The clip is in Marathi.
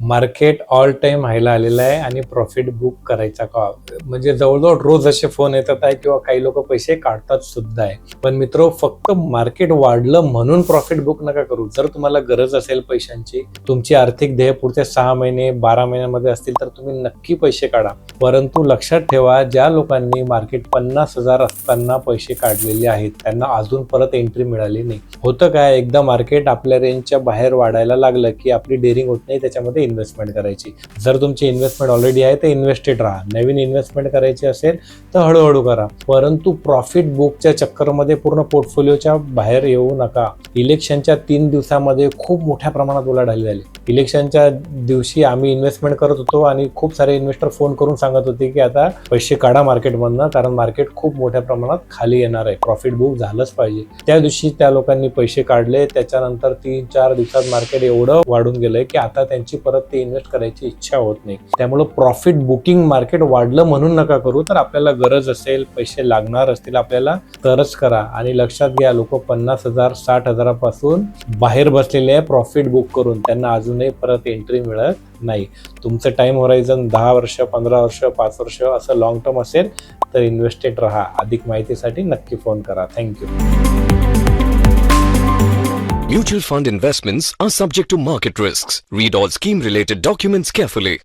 मार्केट ऑल टाइम व्हायला आलेलं आहे आणि प्रॉफिट बुक करायचा का? म्हणजे जवळजवळ रोज असे फोन येतात आहे किंवा काही लोक पैसे काढतात सुद्धा आहे. पण मित्र फक्त मार्केट वाढलं म्हणून प्रॉफिट बुक नका करू. जर तुम्हाला गरज असेल पैशांची तुमची आर्थिक ध्येय पुढच्या सहा महिने बारा महिन्यामध्ये असतील तर तुम्ही नक्की पैसे काढा. परंतु लक्षात ठेवा ज्या लोकांनी मार्केट पन्नास हजार असताना पैसे काढलेले आहेत त्यांना अजून परत एंट्री मिळाली नाही. होतं काय? एकदा मार्केट आपल्या रेंजच्या बाहेर वाढायला लागलं की आपली डेअरिंग होत नाही त्याच्यामध्ये इन्व्हेस्टमेंट करायची. जर तुमची इन्व्हेस्टमेंट ऑलरेडी आहे तर इन्व्हेस्टेड राहा. नवीन इन्व्हेस्टमेंट करायची असेल तर हळूहळू करा. परंतु प्रॉफिट बुकच्या चक्करमध्ये पूर्ण पोर्टफोलिओच्या बाहेर येऊ नका. इलेक्शनच्या तीन दिवसामध्ये खूप मोठ्या प्रमाणात उलाढाली झाली. इलेक्शनच्या दिवशी आम्ही इन्व्हेस्टमेंट करत होतो आणि खूप सारे इन्व्हेस्टर फोन करून सांगत होते की आता पैसे काढा मार्केटमधनं कारण मार्केट खूप मोठ्या प्रमाणात खाली येणार आहे. प्रॉफिट बुक झालंच पाहिजे. त्या दिवशी त्या लोकांनी पैसे काढले. त्याच्यानंतर तीन चार दिवसात मार्केट एवढं वाढून गेलंय की आता त्यांची परत ते इन्व्हेस्ट करायची इच्छा होत नाही. त्यामुळं प्रॉफिट बुकिंग मार्केट वाढलं म्हणून नका करू. तर आपल्याला गरज असेल पैसे लागणार असतील आपल्याला तरच करा. आणि लक्षात घ्या लोक पन्नास हजार साठ हजारापासून बाहेर बसलेले आहे प्रॉफिट बुक करून. त्यांना अजून अजूनही परत एंट्री मिळत नाही तुमचं टाइम होरायझन दहा वर्ष पंधरा वर्ष पाच वर्ष असं लॉंग टर्म असेल तर इन्व्हेस्टेड राहा अधिक माहितीसाठी नक्की फोन करा thank you Mutual fund investments are subject to market risks. Read all scheme related documents carefully.